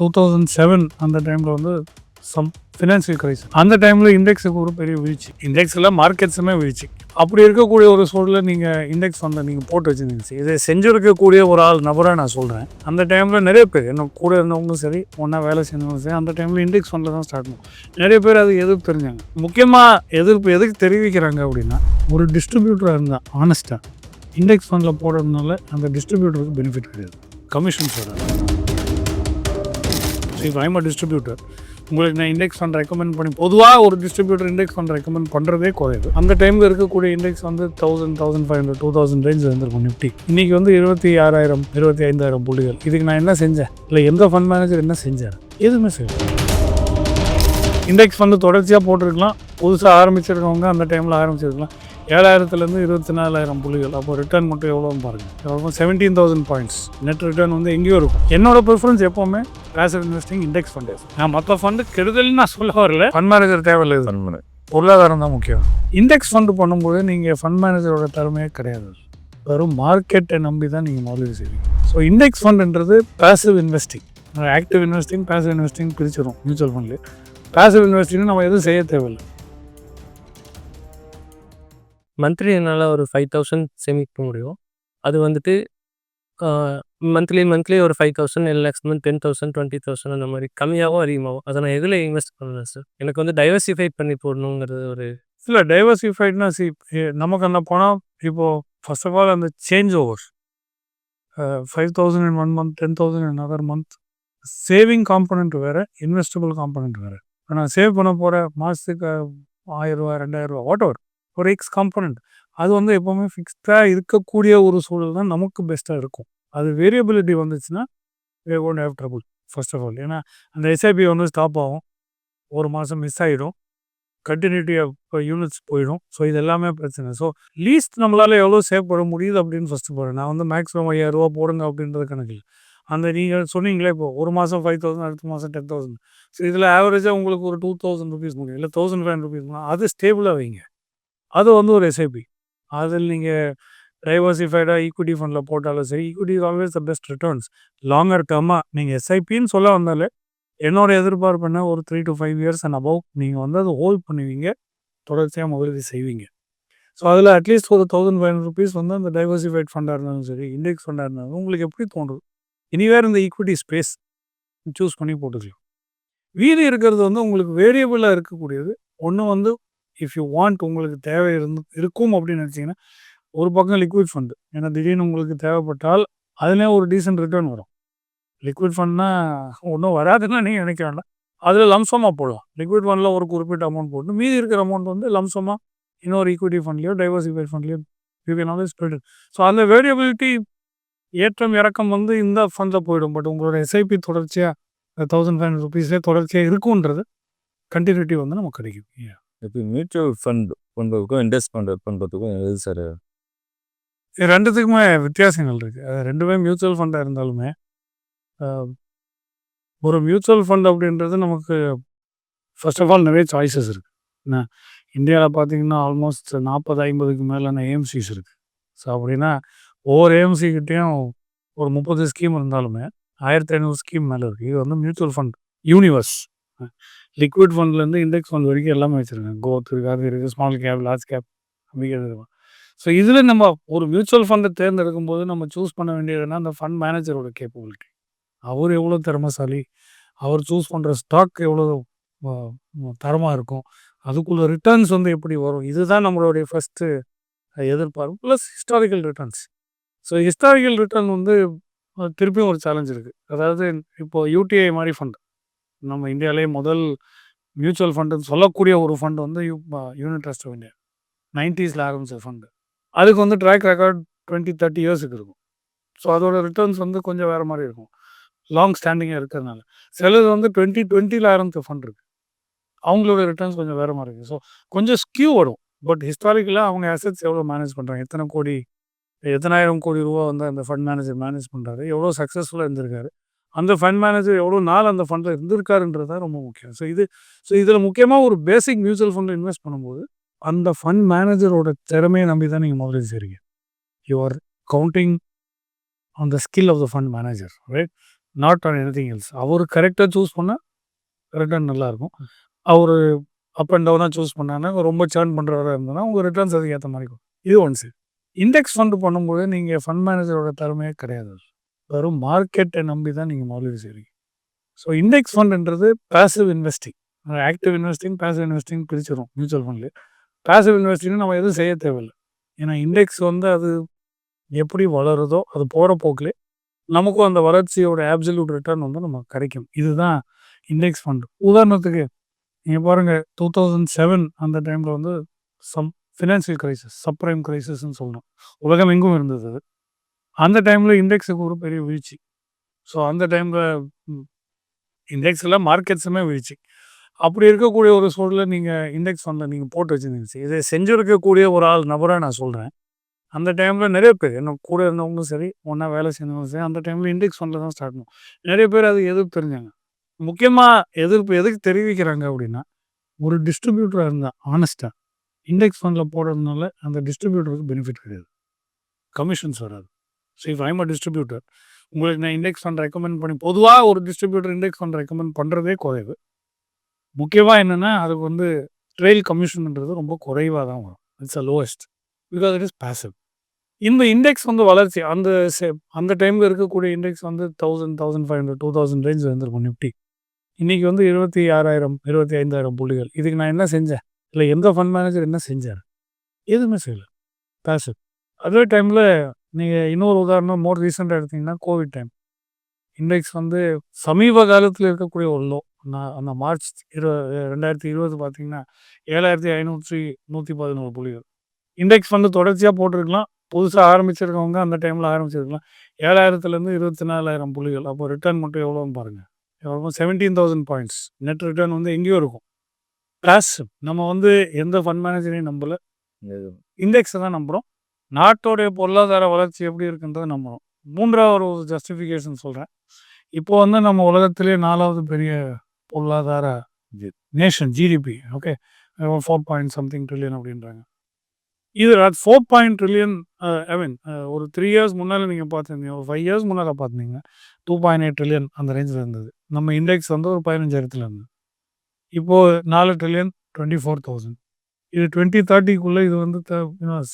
Two thousand seven அந்த டைமில் வந்து சம் ஃபினான்ஷியல் கிரைசிஸ் அந்த டைமில் இண்டெக்ஸுக்கு ஒரு பெரிய வீழ்ச்சி. இண்டெக்ஸில் மார்க்கெட்ஸுமே வீழ்ச்சி. அப்படி இருக்கக்கூடிய ஒரு சூழலில் நீங்கள் இண்டெக்ஸ் ஃபண்டை நீங்கள் போட்டு வச்சுருந்தீங்க. இதை செஞ்சுருக்கக்கூடிய ஒரு ஆள் நபராக நான் சொல்கிறேன் அந்த டைமில் நிறைய பேர் என்ன கூட இருந்தவங்களும் சரி ஒன்றா வேலை செஞ்சவங்களும் சரி அந்த டைமில் இண்டெக்ஸ் ஃபண்டில் தான் ஸ்டார்ட் பண்ணும். நிறைய பேர் அது எதிர்ப்பு தெரிஞ்சாங்க. முக்கியமாக எதிர்ப்பு எதுக்கு தெரிவிக்கிறாங்க அப்படின்னா ஒரு டிஸ்ட்ரிபியூட்டராக இருந்தால் ஆனஸ்ட்டாக இண்டெக்ஸ் ஃபண்டில் போடுறதுனால அந்த டிஸ்ட்ரிபியூட்டருக்கு பெனிஃபிட் கிடையாது. கமிஷன் சொல்கிறேன் இப்போ ஐம் டிஸ்ட்ரிபியூட்டர் உங்களுக்கு நான் இண்டெக்ஸ் ஃபண்ட் ரெக்கமெண்ட் பண்ணி பொதுவாக ஒரு டிஸ்ட்ரிபியூட்டர் இண்டெக்ஸ் ஃபண்ட் ரெக்கமெண்ட் பண்ணுறதே குறையுது அந்த டைமில் இருக்கக்கூடிய இண்டெக்ஸ் வந்து thousand thousand five hundred two thousand range இருந்திருக்கும் நிஃப்டி இன்றைக்கி வந்து இருபத்தி ஆறாயிரம் இருபத்தி ஐந்தாயிரம் புள்ளிகள். இதுக்கு நான் என்ன செஞ்சேன்? இல்லை எந்த ஃபண்ட் மேனேஜர் என்ன செஞ்சார்? எதுவுமே செய்யல. இண்டெக்ஸ் ஃபண்டு தொடர்ச்சியாக போட்டிருக்கலாம். புதுசாக ஆரம்பிச்சிருக்கவங்க அந்த டைமில் ஆரம்பிச்சிருக்கலாம். ஏழாயிரத்துலேருந்து இருபத்தி நாலாயிரம் புள்ளிகள். அப்போ ரிட்டர்ன் மட்டும் எவ்வளோன்னு பாருங்கள் seventeen thousand points net return வந்து எங்கேயோ இருக்கும். என்னோட ப்ரிஃபரன்ஸ் எப்போவுமே பேசிவ் இன்வெஸ்டிங் இண்டெக்ஸ் ஃபண்டு நான் மற்ற ஃபண்டு கெடுதல்னு நான் சொல்ல வரல. ஃபண்ட் மேனேஜர் தேவையில்லை. இது. பண்ணு பொருளாதாரம் தான் முக்கியம். இண்டெக்ஸ் ஃபண்டு பண்ணும்போது நீங்கள் ஃபண்ட் மேனேஜரோட திறமையே கிடையாது. வெறும் மார்க்கெட்டை நம்பி தான் நீங்கள் முதலீடு செய்வீங்க. So index ஃபண்டுன்றது passive investing active investing passive investing பிரிச்சிடும் mutual ஃபண்ட்லேயே பேசிவ் இன்வெஸ்டிங் நம்ம எதுவும் செய்ய தேவையில்லை. மந்த்லி என்னால் ஒரு ஃபைவ் தௌசண்ட் சேமிக்க முடியும். அது வந்துட்டு மந்த்லி மந்த்லி ஒரு ஃபைவ் தௌசண்ட் இல்லை month ten thousand twenty thousand அந்த மாதிரி கம்மியாகவும் அதிகமாகும் அதை நான் எதில் இன்வெஸ்ட் பண்ணுவேன் சார் எனக்கு வந்து டைவர்சிஃபை பண்ணி போடணுங்கிறது ஒரு இல்லை டைவர்சிஃபைட்னா சி நமக்கு என்ன போனால் இப்போது ஃபர்ஸ்ட் ஆஃப் ஆல் அந்த change over five thousand in one month ten thousand in other month saving component வேறு இன்வெஸ்டபிள் காம்பனண்ட் வேறு. நான் சேவ் பண்ண போகிற மாதத்துக்கு ஆயிரரூவா ரெண்டாயிரரூவா வாட் எவர் ஒரு எக்ஸ் காம்பனண்ட் அது வந்து எப்போவுமே ஃபிக்ஸ்டாக இருக்கக்கூடிய ஒரு சூழல் தான் நமக்கு பெஸ்ட்டாக இருக்கும். அது வேரியபிலிட்டி வந்துச்சுன்னா we have trouble first of all ஏன்னா அந்த எஸ்ஐபி வந்து ஸ்டாப் ஆகும். ஒரு மாதம் மிஸ் ஆகிடும் கண்டினியூட்டி இப்போ யூனிட்ஸ் போயிடும். ஸோ இது எல்லாமே பிரச்சனை. ஸோ லீஸ்ட் நம்மளால் எவ்வளோ சேவ் பண்ண முடியுது அப்படின்னு ஃபஸ்ட்டு போகிறேன் நான் வந்து மேக்ஸிமம் ஐயாயிரரூவா போடுங்க அப்படின்றது கணக்கு இல்லை. அந்த நீங்கள் சொன்னீங்களே இப்போ ஒரு மாதம் ஃபைவ் தௌசண்ட் அடுத்த மாதம் டென் தௌசண்ட் ஸோ இதில் ஆவரேஜாக உங்களுக்கு ஒரு டூ தௌசண்ட் ருபீஸ் முடியும். இல்லை தௌசண்ட் ஃபைவ் ருபீஸ் அது ஸ்டேபிளாக வைங்க. அது வந்து ஒரு எஸ்ஐபி அதில் நீங்கள் டைவர்சிஃபைடாக ஈக்விட்டி ஃபண்டில் போட்டாலும் சரி equity is always the best returns longer டேர்மாக நீங்கள் எஸ்ஐபின்னு சொல்ல வந்தாலே என்னோட எதிர்பார்ப்பு என்ன ஒரு three to five years and above நீங்கள் வந்து அதை ஹோல்ட் பண்ணுவீங்க தொடர்ச்சியாக முதலீடு செய்வீங்க. ஸோ அதில் அட்லீஸ்ட் ஒரு தௌசண்ட் ஃபைவ் ஹண்ட்ரட் ருபீஸ் வந்து அந்த டைவர்சிஃபைட் ஃபண்டாக இருந்தாலும் சரி இண்டெக்ஸ் ஃபண்டாக இருந்தாலும் உங்களுக்கு எப்படி தோன்றுது இனிவேர் இந்த ஈக்விட்டி ஸ்பேஸ் சூஸ் பண்ணி போட்டுக்கலாம். வீடு இருக்கிறது வந்து உங்களுக்கு வேரியபிளாக இருக்கக்கூடியது. ஒன்று வந்து இஃப் யூ வாண்ட் உங்களுக்கு தேவை இருந்து இருக்கும் அப்படின்னு நினச்சிங்கன்னா ஒரு பக்கம் லிக்விட் ஃபண்டு ஏன்னா திடீர்னு உங்களுக்கு தேவைப்பட்டால் அதுலேயே ஒரு டீசெண்ட் ரிட்டர்ன் வரும். லிக்விட் ஃபண்ட்னா ஒன்றும் வராதுன்னா நீங்கள் நினைக்க வேண்டாம். அதில் லம்சமாக போடலாம். லிக்விட் ஃபண்டில் ஒரு குறிப்பிட்ட அமௌண்ட் போட்டு மீதி இருக்கிற அமௌண்ட் வந்து லம்சமாக இன்னொரு ஈக்விட்டி ஃபண்ட்லேயோ diversified ஃபண்ட்லேயோ you can always spread so அந்த வேரியபிலிட்டி ஏற்றம் இறக்கம் வந்து இந்த ஃபண்டில் போயிடும். பட் உங்களோட எஸ்ஐபி தொடர்ச்சியாக தௌசண்ட் ஃபைவ் ஹண்ட்ரட் ருபீஸே தொடர்ச்சியாக இருக்குன்றது கண்டினியூட்டி வந்து நமக்கு கிடைக்கும். Yeah. இப்போ மியூச்சுவல் ஃபண்ட் பண்ணுறதுக்கும் இன்வெஸ்ட் பண்ணுறது பண்ணுறதுக்கும் எது சார் இது ரெண்டுத்துக்குமே வித்தியாசங்கள் இருக்குது அது ரெண்டுமே மியூச்சுவல் ஃபண்டாக இருந்தாலுமே ஒரு மியூச்சுவல் ஃபண்ட் அப்படின்றது நமக்கு ஃபர்ஸ்ட் ஆஃப் ஆல் நிறைய சாய்ஸஸ் இருக்குது என்ன? இந்தியாவில் பார்த்தீங்கன்னா ஆல்மோஸ்ட் நாற்பது ஐம்பதுக்கு மேலான ஏஎம்சிஸ் இருக்குது ஸோ அப்படின்னா ஒவ்வொரு ஏஎம்சிக்கிட்டேயும் ஒரு முப்பது ஸ்கீம் இருந்தாலுமே ஆயிரத்தி ஐநூறு ஸ்கீம் மேலே இருக்குது இது வந்து மியூச்சுவல் ஃபண்ட் யூனிவர்ஸ் லிக்விட் ஃபண்ட்லேருந்து இண்டெக்ஸ் ஃபண்ட் வரைக்கும் எல்லாமே வச்சுருக்கேன் கோத் இருக்குது இருக்குது ஸ்மால் கேப் லார்ஜ் கேப் அப்படிங்கிறது ஸோ இதில் நம்ம ஒரு மியூச்சுவல் ஃபண்டை தேர்ந்தெடுக்கும் போது நம்ம சூஸ் பண்ண வேண்டியதுன்னா அந்த ஃபண்ட் மேனேஜரோட கேப்பபிலிட்டி அவர் எவ்வளோ திறமைசாலி அவர் சூஸ் பண்ணுற ஸ்டாக் எவ்வளோ தரமாக இருக்கும் அதுக்குள்ள ரிட்டர்ன்ஸ் வந்து எப்படி வரும்? இதுதான் நம்மளுடைய ஃபஸ்ட்டு எதிர்பார்ப்பு plus historical returns so historical return வந்து திருப்பியும் ஒரு சேலஞ்ச் இருக்குது அதாவது இப்போது யூடிஐ மாதிரி ஃபண்ட் நம்ம இந்தியாவிலே முதல் மியூச்சுவல் ஃபண்டுன்னு சொல்லக்கூடிய ஒரு ஃபண்ட் வந்து U unit trust of India நைன்டிஸில் ஆரம்பிச்ச ஃபண்டு அதுக்கு வந்து ட்ராக் ரெக்கார்ட் டுவெண்ட்டி தேர்ட்டி இயர்ஸுக்கு இருக்கும். ஸோ அதோட ரிட்டர்ன்ஸ் வந்து கொஞ்சம் வேறு மாதிரி இருக்கும். லாங் ஸ்டாண்டிங்காக இருக்கிறதுனால. சிலது வந்து டுவெண்ட்டி டுவெண்ட்டியில் ஆரம்பித்த ஃபண்ட் இருக்குது அவங்களோட ரிட்டர்ன்ஸ் கொஞ்சம் வேறு மாதிரி இருக்குது ஸோ கொஞ்சம் ஸ்கியூ வரும். பட் ஹிஸ்டாரிக்கலாக அவங்க அசட்ஸ் எவ்வளோ மேனேஜ் பண்ணுறாங்க எத்தனை கோடி எத்தனாயிரம் கோடி ரூபா வந்து அந்த ஃபண்ட் மேனேஜர் மேனேஜ் பண்ணுறாரு எவ்வளோ சக்ஸஸ்ஃபுல்லாக இருந்திருக்காரு? அந்த ஃபண்ட் மேனேஜர் எவ்வளோ நாள் அந்த ஃபண்டில் இருந்திருக்காருன்றது தான் ரொம்ப முக்கியம். ஸோ இது ஸோ இதில் முக்கியமாக ஒரு பேசிக் மியூச்சுவல் ஃபண்டில் இன்வெஸ்ட் பண்ணும்போது அந்த ஃபண்ட் மேனேஜரோட திறமையை நம்பி தான் நீங்கள் முதலீடு செய்கிறீங்க you are counting on the skill of the fund manager right not on anything else அவர் கரெக்டாக சூஸ் பண்ணால் ரிட்டர்ன் நல்லாயிருக்கும் அவர் அப் அண்ட் டவுனாக சூஸ் பண்ணாங்கன்னா ரொம்ப சேர்ன் பண்ணுறவராக இருந்ததுன்னா உங்கள் ரிட்டர்ன்ஸ் அதுக்கு ஏற்ற மாதிரி இருக்கும். இது ஒன்ஸ் இண்டெக்ஸ் ஃபண்டு பண்ணும்போது நீங்கள் ஃபண்ட் மேனேஜரோட திறமையே கிடையாது. வெறும் மார்க்கெட்டை நம்பி தான் நீங்கள் முதலீடு செய்கிறீங்க so index ஃபண்டுன்றது passive investing active investing passive investing பிரிச்சிடும் mutual ஃபண்டில் பேசிவ் இன்வெஸ்டிங் நம்ம எதுவும் செய்ய தேவையில்லை. ஏன்னா இண்டெக்ஸ் வந்து அது எப்படி வளருதோ அது போகிற போக்கிலே நமக்கும் அந்த வளர்ச்சியோட ஆப்சல்யூட் ரிட்டர்ன் வந்து நமக்கு கிடைக்கும். இதுதான் இண்டெக்ஸ் ஃபண்டு உதாரணத்துக்கு நீங்கள் பாருங்கள் டூ தௌசண்ட் செவன் அந்த டைமில் வந்து சம் ஃபினான்ஷியல் கிரைசிஸ் சப்ரைம் கிரைசிஸ்ன்னு சொல்லணும் உலகம் எங்கும் இருந்தது அது. அந்த டைமில் இண்டெக்ஸுக்கு ஒரு பெரிய வீழ்ச்சி. ஸோ அந்த டைமில் இண்டெக்ஸில் மார்க்கெட்ஸுமே வீழ்ச்சி. அப்படி இருக்கக்கூடிய ஒரு சூழலில் நீங்கள் இண்டெக்ஸ் ஃபண்டில் நீங்கள் போட்டு வச்சுருந்தீங்க. இதை செஞ்சுருக்கக்கூடிய ஒரு ஆள் நபராக நான் சொல்கிறேன் அந்த டைமில் நிறைய பேர் என்ன கூட இருந்தவங்களும் சரி ஒன்றா வேலை செஞ்சவங்களும் சரி அந்த டைமில் இண்டெக்ஸ் ஃபண்டில் தான் ஸ்டார்ட் பண்ணும். நிறைய பேர் அது எதிர்ப்பு தெரிஞ்சாங்க. முக்கியமாக எதிர்ப்பு எதுக்கு தெரிவிக்கிறாங்க அப்படின்னா ஒரு டிஸ்ட்ரிபியூட்டராக இருந்தால் ஆனஸ்ட்டாக இண்டெக்ஸ் ஃபண்டில் போடுறதுனால அந்த டிஸ்ட்ரிபியூட்டருக்கு பெனிஃபிட் கிடையாது. கமிஷன்ஸ் வராது. So if I'm a distributor உங்களுக்கு நான் இண்டெக்ஸ் ஃபண்ட் ரெக்கமெண்ட் பண்ணி பொதுவாக ஒரு டிஸ்ட்ரிபியூட்டர் இண்டெக்ஸ் ஃபண்ட் ரெக்கமெண்ட் பண்ணுறதே குறைவு. முக்கியமாக என்னென்னா அதுக்கு வந்து ட்ரெயில் கமிஷன்ன்றது ரொம்ப குறைவாக தான் வரும். It's a lowest because it is passive இந்த இண்டெக்ஸ் வந்து வளர்ச்சி அந்த se- அந்த டைமில் இருக்கக்கூடிய இண்டெக்ஸ் வந்து thousand thousand five hundred two thousand range இருந்திருக்கும் நிஃப்டி இன்றைக்கி வந்து இருபத்தி ஆறாயிரம் இருபத்தி ஐந்தாயிரம் புள்ளிகள். இதுக்கு நான் என்ன செஞ்சேன்? இல்லை எந்த ஃபண்ட் மேனேஜர் என்ன செஞ்சார்? எதுவுமே செய்யலை. பேசிவ் அதே டைமில் நீங்கள் இன்னொரு உதாரணம் மோர் ரீசெண்டாக எடுத்தீங்கன்னா கோவிட் டைம் இண்டெக்ஸ் வந்து சமீப காலத்தில் இருக்கக்கூடிய ஒரு லோ நான் அந்த மார்ச் இரு ரெண்டாயிரத்தி இருபது பார்த்தீங்கன்னா ஏழாயிரத்தி ஐநூற்றி நூற்றி பதினோரு புள்ளிகள். இண்டெக்ஸ் ஃபண்டு தொடர்ச்சியாக போட்டிருக்கலாம். புதுசாக ஆரம்பிச்சிருக்கவங்க அந்த டைமில் ஆரம்பிச்சிருக்கலாம். ஏழாயிரத்துலேருந்து இருபத்தி நாலாயிரம் புள்ளிகள். அப்போ ரிட்டர்ன் மட்டும் எவ்வளோன்னு பாருங்கள் எவ்வளோ seventeen thousand points net return வந்து எங்கேயோ இருக்கும். ப்ளஸ் நம்ம வந்து எந்த ஃபண்ட் மேனேஜரையும் நம்பலை. இண்டெக்ஸை தான் நம்புகிறோம் நாட்டோடைய பொருளாதார வளர்ச்சி எப்படி இருக்குன்றதை நம்புகிறோம் மூன்றாவது ஒரு ஜஸ்டிஃபிகேஷன் சொல்கிறேன் இப்போ வந்து நம்ம உலகத்திலே நாலாவது பெரிய பொருளாதார nation GDP okay four point something trillion அப்படின்றாங்க. இது four point trillion I mean ஒரு த்ரீ இயர்ஸ் முன்னால் நீங்கள் பார்த்துருந்தீங்க ஒரு ஃபைவ் இயர்ஸ் முன்னால் பார்த்துருந்தீங்க டூ பாயிண்ட் எயிட் ட்ரில்லியன் அந்த ரேஞ்சில் இருந்தது. நம்ம இண்டெக்ஸ் வந்து ஒரு பதினஞ்சாயிரத்தில் இருந்தது இப்போது நாலு ட்ரில்லியன் டுவெண்ட்டி ஃபோர் தௌசண்ட் இது டுவெண்ட்டி தேர்ட்டிக்குள்ளே இது வந்து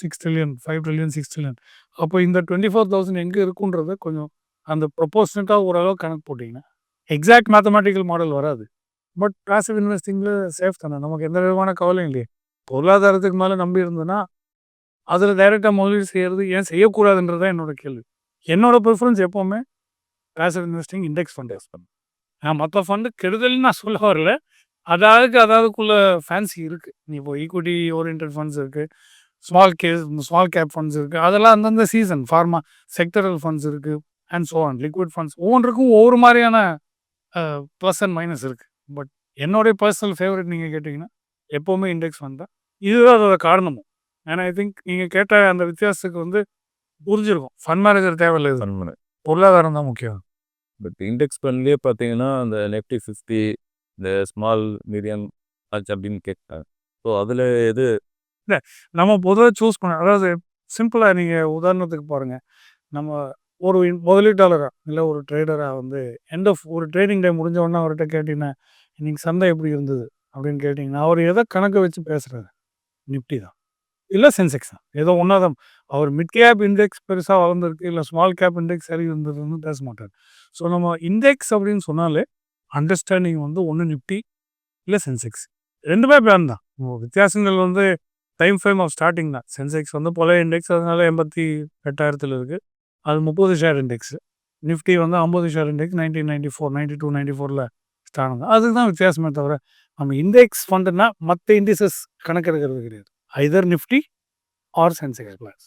six trillion five trillion six trillion அப்போ இந்த டுவெண்ட்டி ஃபோர் தௌசண்ட் எங்கே இருக்குன்றத கொஞ்சம் அந்த ப்ரொப்போர்ஷனட்டாக ஓரளவு கணக்கு போட்டிங்கன்னா எக்ஸாக்ட் மேத்தமெட்டிக்கல் மாடல் வராது. பட் பேசிவ் இன்வெஸ்டிங்கில் சேஃப் தானே? நமக்கு எந்த விதமான கவலையும் இல்லையே. பொருளாதாரத்துக்கு மேலே நம்பி இருந்ததுன்னா அதில் டைரெக்டாக முதலீடு செய்கிறது ஏன் செய்யக்கூடாதுன்றது தான் என்னோட கேள்வி. என்னோட ப்ரிஃபரன்ஸ் எப்போவுமே passive investing index fund use பண்ணும் நான் மற்ற ஃபண்டு கெடுதல்னு நான் சொல்ல வரல. அதாவதுக்கு அதாவதுக்குள்ள ஃபேன்சி இருக்குது நீ இப்போ ஈக்விட்டி ஓரியன்ட் ஃபண்ட்ஸ் இருக்குது small case small cap funds இருக்குது அதெல்லாம் அந்தந்த சீசன் ஃபார்மா செக்டரல் ஃபண்ட்ஸ் இருக்குது and so on liquid funds ஒவ்வொன்றுக்கும் ஒவ்வொரு மாதிரியான ப்ளஸ் அண்ட் மைனஸ் இருக்குது பட் என்னுடைய பர்சனல் ஃபேவரட் நீங்கள் கேட்டிங்கன்னா எப்போவுமே இண்டெக்ஸ் ஃபண்ட் தான். இதுதான் அதோட காரணமும். ஏன்னா ஐ திங்க் நீங்கள் கேட்ட அந்த வித்தியாசத்துக்கு வந்து புரிஞ்சிருக்கும். ஃபண்ட் மேனேஜர் தேவையில்லை. பொருளாதாரம் தான் முக்கியம். பட் இண்டெக்ஸ் ஃபண்ட்லேயே பார்த்தீங்கன்னா அந்த நெஃப்டி ஃபிஃப்டி இந்த ஸ்மால் மீடியம் லார்ஜ் அப்படின்னு கேட்குறாங்க. ஸோ அதில் எது? இல்லை நம்ம பொதுவாக சூஸ் பண்ண அதாவது சிம்பிளாக நீங்கள் உதாரணத்துக்கு பாருங்கள் நம்ம ஒரு முதலீட்டாளராக இல்லை ஒரு ட்ரேடராக வந்து எண்ட் ஆஃப் ஒரு ட்ரேடிங் டைம் முடிஞ்ச உடனே அவர்கிட்ட கேட்டிங்கன்னா இன்றைக்கி சந்தை எப்படி இருந்தது? அப்படின்னு கேட்டிங்கன்னா அவர் எதை கணக்கு வச்சு பேசுகிறாரு நிப்டி தான். இல்லை சென்செக்ஸ் தான். ஏதோ ஒன்றா தான் அவர் மிட் கேப் இண்டெக்ஸ் பெருசாக வளர்ந்துருக்கு இல்லை ஸ்மால் கேப் இண்டெக்ஸ் சரி இருந்ததுன்னு பேச மாட்டார். ஸோ நம்ம இண்டெக்ஸ் அப்படின்னு சொன்னாலே அண்டர்ஸ்டாண்டிங் வந்து ஒன்று நிஃப்டி இல்லை சென்செக்ஸ் ரெண்டுமே பிளான் தான். வித்தியாசங்கள் வந்து டைம் ஃப்ரேம் ஆஃப் ஸ்டார்டிங் தான். சென்செக்ஸ் வந்து பல இண்டெக்ஸ் அதனால எண்பத்தி எட்டாயிரத்தில் இருக்குது அது முப்பது ஷேர் இண்டெக்ஸ் நிஃப்டி வந்து ஐம்பது share index nineteen ninety four ninety two ninety ஃபோரில் ஸ்டார்ட் ஆனது அதுதான் வித்தியாசமே தவிர நம்ம இண்டெக்ஸ் ஃபண்டுனா மற்ற இண்டிசஸ் கணக்கெடுக்கிறது கிடையாது. Either Nifty or Sensex plus